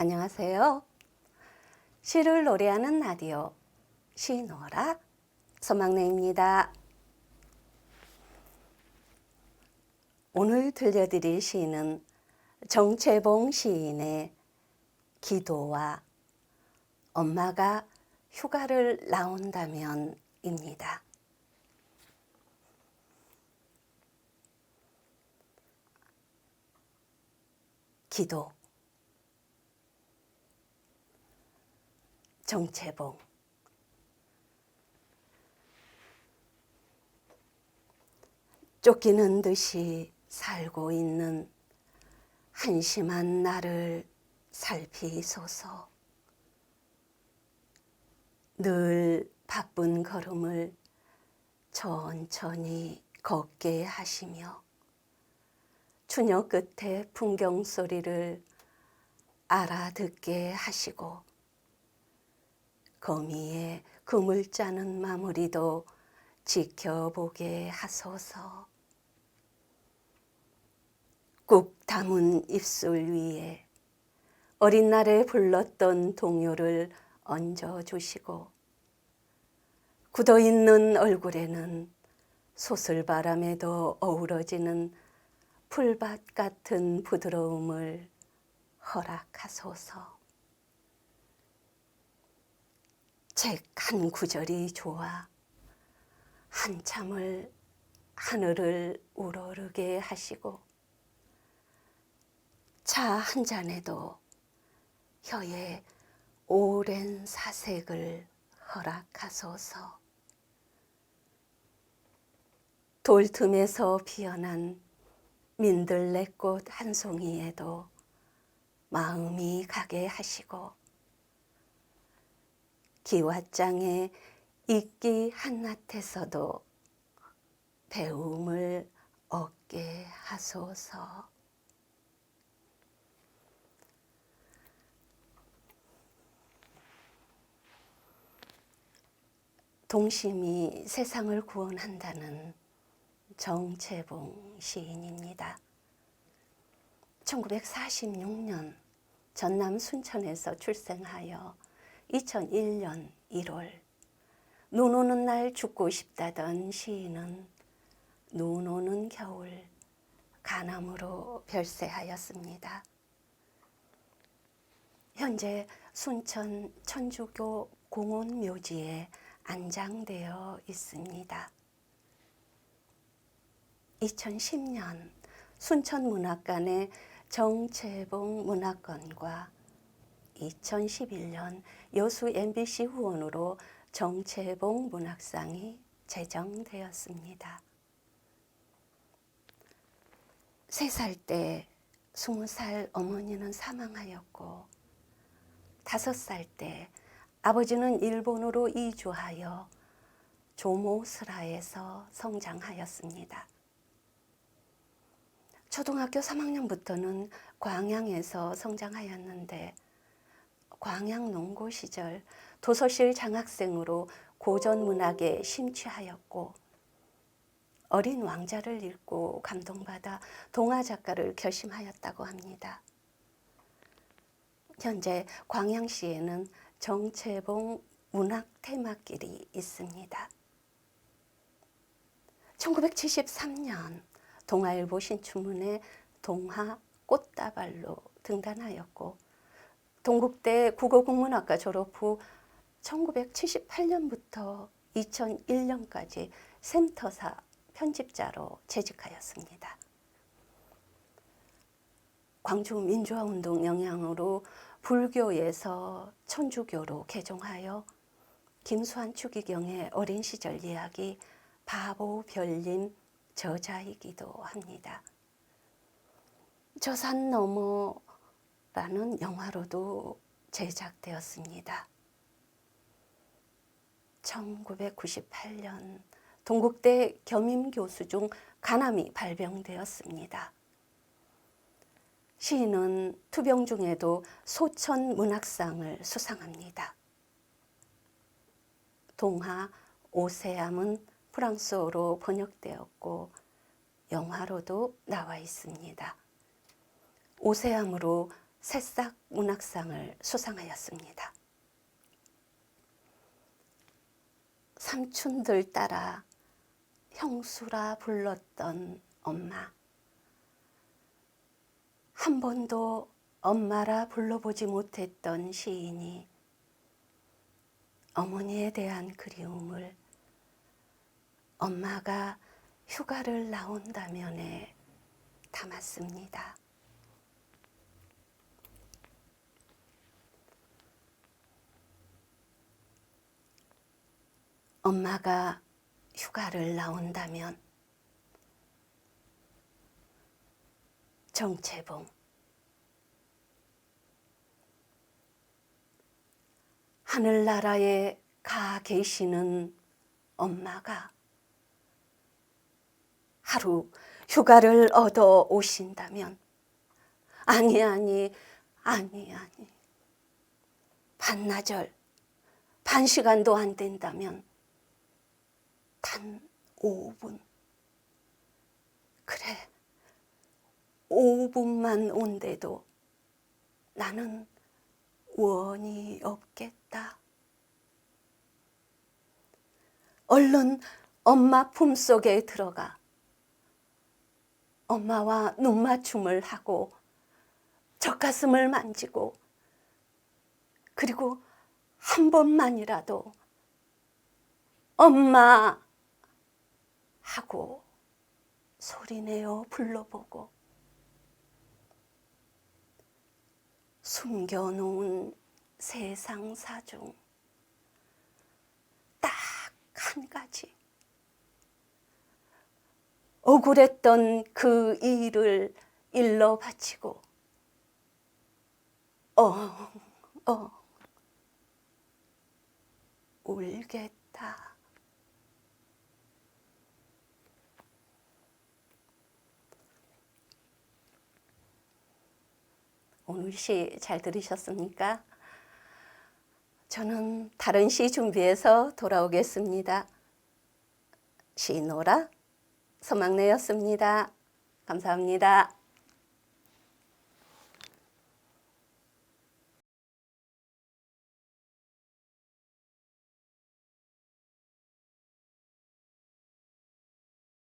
안녕하세요. 시를 노래하는 라디오 시노라 소망래입니다. 오늘 들려드릴 시는 정채봉 시인의 기도와 엄마가 휴가를 나온다면입니다. 기도 정채봉 쫓기는 듯이 살고 있는 한심한 나를 살피소서. 늘 바쁜 걸음을 천천히 걷게 하시며 추녀 끝에 풍경 소리를 알아듣게 하시고 거미의 그물 짜는 마무리도 지켜보게 하소서. 꾹 담은 입술 위에 어린 날에 불렀던 동요를 얹어 주시고 굳어 있는 얼굴에는 소슬바람에도 어우러지는 풀밭 같은 부드러움을 허락하소서. 책 한 구절이 좋아 한참을 하늘을 우러르게 하시고 차 한 잔에도 혀에 오랜 사색을 허락하소서. 돌틈에서 피어난 민들레꽃 한 송이에도 마음이 가게 하시고 기왓장의 이끼 한낱에서도 배움을 얻게 하소서. 동심이 세상을 구원한다는 정채봉 시인입니다. 1946년 전남 순천에서 출생하여 2001년 1월 눈 오는 날 죽고 싶다던 시인은 눈 오는 겨울 가남으로 별세하였습니다. 현재 순천 천주교 공원 묘지에 안장되어 있습니다. 2010년 순천문학관의 정채봉 문학관과 2011년 여수 MBC 후원으로 정채봉 문학상이 제정되었습니다. 세 살 때 스무 살 어머니는 사망하였고 다섯 살 때 아버지는 일본으로 이주하여 조모스라에서 성장하였습니다. 초등학교 3학년부터는 광양에서 성장하였는데 광양 농고 시절 도서실 장학생으로 고전 문학에 심취하였고 어린 왕자를 읽고 감동받아 동화 작가를 결심하였다고 합니다. 현재 광양시에는 정채봉 문학 테마길이 있습니다. 1973년 동아일보 신춘문에 동화 꽃다발로 등단하였고 동국대 국어국문학과 졸업 후 1978년부터 2001년까지 센터사 편집자로 재직하였습니다. 광주 민주화 운동 영향으로 불교에서 천주교로 개종하여 김수환 추기경의 어린 시절 이야기 바보 별님 저자이기도 합니다. 저산 너머 라는 영화로도 제작되었습니다. 1998년 동국대 겸임 교수 중 간암이 발병되었습니다. 시인은 투병 중에도 소천 문학상을 수상합니다. 동화 오세암은 프랑스어로 번역되었고 영화로도 나와 있습니다. 오세암으로 새싹 문학상을 수상하였습니다. 삼촌들 따라 형수라 불렀던 엄마. 한 번도 엄마라 불러보지 못했던 시인이 어머니에 대한 그리움을 엄마가 휴가를 나온다면에 담았습니다. 엄마가 휴가를 나온다면 정채봉. 하늘나라에 가 계시는 엄마가 하루 휴가를 얻어 오신다면 아니 아니 아니 아니. 반나절 반 시간도 안 된다면 단 5분 그래 5분만 온데도 나는 원이 없겠다. 얼른 엄마 품속에 들어가 엄마와 눈맞춤을 하고 젖가슴을 만지고 그리고 한 번만이라도 엄마 하고 소리내어 불러보고 숨겨놓은 세상사 중 딱 한 가지. 억울했던 그 일을 일러 바치고 어, 어, 울겠다. 오늘 시 잘 들으셨습니까? 저는 다른 시 준비해서 돌아오겠습니다. 시노라 서막내였습니다. 감사합니다.